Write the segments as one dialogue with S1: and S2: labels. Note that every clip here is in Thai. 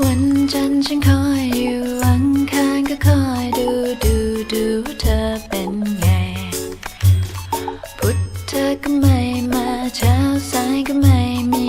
S1: วันจันทร์ฉันคอยอยู่อังคารก็คอยดูดูดูเธอเป็นไง พุธเธอก็ไม่มาเช้าสายก็ไม่มี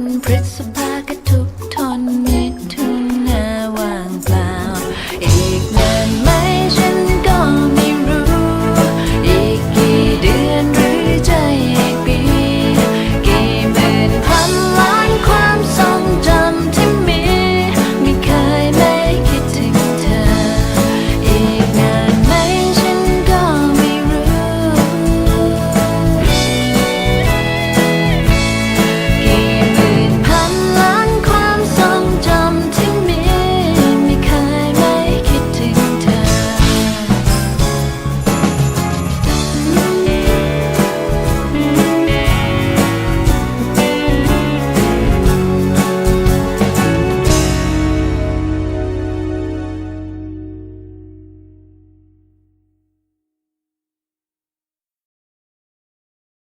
S1: นพฤษภาก็ทุกทนมิถุนาวางเปล่า